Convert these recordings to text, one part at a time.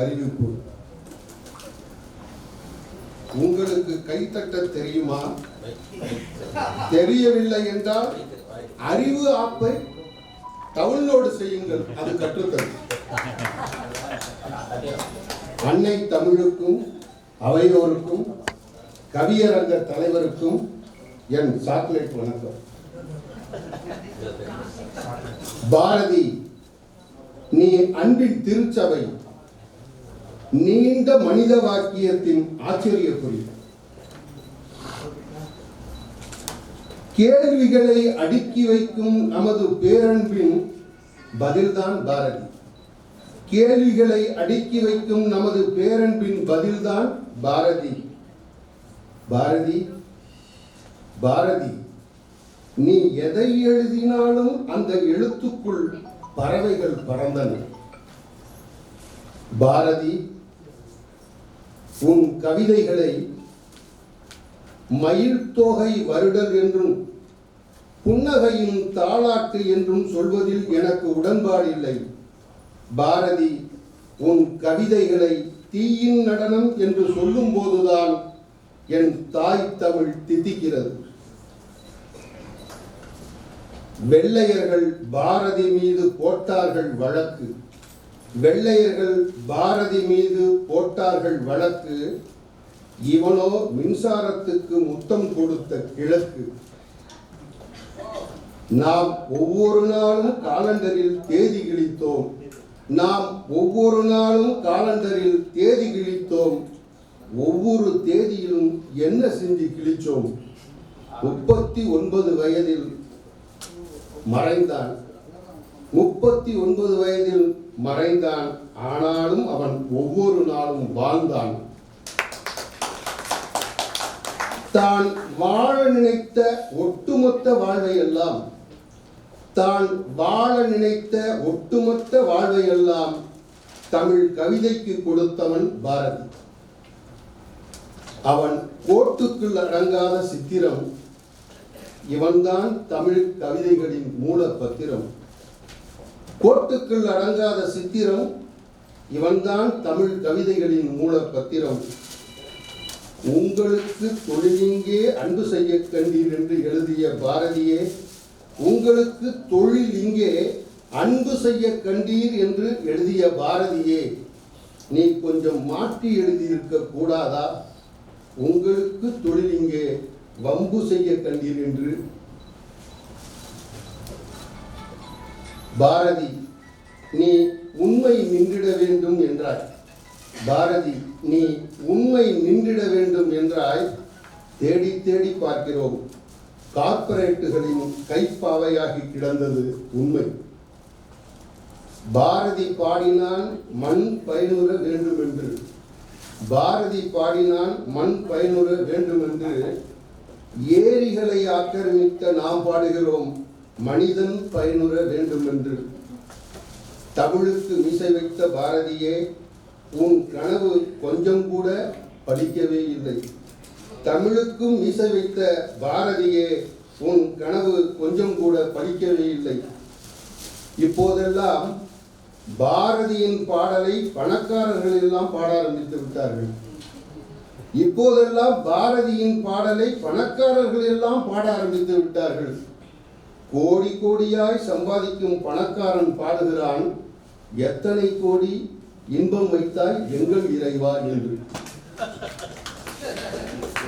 அறிவிப்பு உங்களுக்கு கைத்தட்ட தெரியுமா? தெரியவில்லை என்றால் அறிவு ஆப்பை டவுன்லோடு செய்யுங்கள். அது கற்றுத்தரும். அன்னை தமிழுக்கும் அவையோருக்கும் கவியரங்க தலைவருக்கும் என் சாக்லேட் வணக்கம். பாரதி நீ அன்பின் திருச்சபை நீண்ட மனித வாக்கியத்தின் ஆச்சரிய குறி கேள்விகளை அடுக்கி வைக்கும் நமது பேரன்பின் பதில்தான் பாரதி. கேள்விகளை அடுக்கி வைக்கும் நமது பேரன்பின் பதில்தான் பாரதி. பாரதி பாரதி நீ எதை எழுதினாலும் அந்த எழுத்துக்குள் பறவைகள் பறந்தன. பாரதி உன் கவிதைகளை மயில் தொகை வருடர் என்றும் புன்னகையின் தாளாட்டு என்றும் சொல்வதில் எனக்கு உடன்பாடில்லை பாரதி உன் கவிதைகளை தீயின் நடனம் என்று சொல்லும் போதுதான் என் தாய் தமிழ் தித்திக்கிறது. வெள்ளையர்கள் பாரதி மீது போட்டார்கள் வழக்கு. வெள்ளையர்கள் பாரதி மீது போட்டார்கள் வழக்கு இவனோ மின்சாரத்துக்கு முத்தம் கொடுத்த கிழக்கு. நாம் ஒவ்வொரு நாளும் காலண்டரில் தேதி கிழித்தோம். நாம் ஒவ்வொரு நாளும் காலண்டரில் தேதி கிழித்தோம். ஒவ்வொரு தேதியிலும் என்ன செஞ்சு கிழிச்சோம்? முப்பத்தி ஒன்பது வயதில் மறைந்தான் முப்பத்தி ஒன்பது வயதில் மறைந்தான். ஆனாலும் அவன் ஒவ்வொரு நாளும் வாழ்ந்தான். தான் வாழ நினைத்த ஒட்டுமொத்த வாழ்வை எல்லாம் தான் வாழ நினைத்த ஒட்டுமொத்த வாழ்வை எல்லாம் தமிழ் கவிதைக்கு கொடுத்தவன் பாரதி. அவன் கோட்டுக்குள் அடங்காத சித்திரம் இவன்தான் தமிழ் கவிதைகளின் மூல பத்திரம் கோட்டுக்குள் அடங்காத சித்திரம் இவன்தான் தமிழ் கவிதைகளின் மூல பத்திரம் உங்களுக்கு தொழிலிங்கே அன்பு செய்ய கண்டீர் என்று எழுதிய பாரதியே உங்களுக்கு தொழில் இங்கே அன்பு செய்ய கண்டீர் என்று எழுதிய பாரதியே நீ கொஞ்சம் மாற்றி எழுதியிருக்க கூடாதா? உங்களுக்கு தொழில் இங்கே வம்பு செய்ய கண்டீர் என்று பாரதி நீ உண்மை நின்றிட வேண்டும் என்றாய். பாரதி நீ உண்மை நின்றிட வேண்டும் என்றாய். தேடி தேடி பார்க்கிறோம். கார்ப்பரேட்டுகளின் கைப்பாவையாகி கிடந்தது உண்மை. பாரதி பாடினால் மண் பயனுற வேண்டும் என்று பாரதி பாடினால் மண் பயனுற வேண்டும் என்று ஏரிகளை ஆக்கிரமித்த நாம் பாடுகிறோம். மனிதன் பயனுற வேண்டும் என்று தமிழுக்கு மீசை வைத்த பாரதியே உன் கனவு கொஞ்சம் கூட படிக்கவே இல்லை. தமிழுக்கும் மீசை வைத்த பாரதியே உன் கனவு கொஞ்சம் கூட படிக்கவே இல்லை. இப்போதெல்லாம் பாரதியின் பாடலை பணக்காரர்கள் எல்லாம் பாட ஆரம்பித்து விட்டார்கள். இப்போதெல்லாம் பாரதியின் பாடலை பணக்காரர்கள் எல்லாம் பாட ஆரம்பித்து விட்டார்கள். கோடி கோடியாய் சம்பாதிக்கும் பணக்காரன் பாடுகிறான். எத்தனை கோடி இன்பம் வைத்தாய் எங்கள் இறைவா என்று.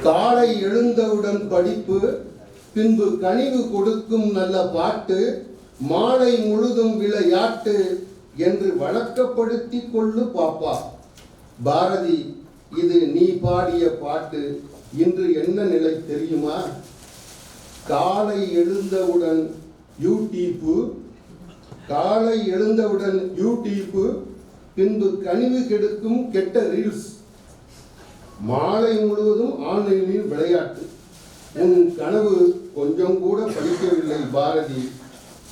காலை எழுந்தவுடன் படிப்பு பின்பு கனிவு கொடுக்கும் நல்ல பாட்டு மாலை முழுதும் விளையாட்டு என்று வழக்கப்படுத்தி கொள்ளு பாப்பா. பாரதி இது நீ பாடிய பாட்டு இன்று என்ன நிலை தெரியுமா? காலை எழுந்தவுடன் யூடியூப்பு காலை எழுந்தவுடன் யூடியூப்பு பின்பு கனிவு கெடுக்கும் கெட்ட ரீல்ஸ். மாலை முழுவதும் ஆன்லைனில் விளையாட்டு. உன் கனவு கொஞ்சம் கூட படிக்கவில்லை பாரதி.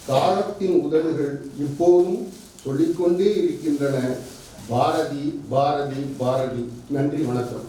காலத்தின் உதடுகள் இப்போதும் சொல்லிக்கொண்டே இருக்கின்றன. பாரதி பாரதி பாரதி. நன்றி வணக்கம்.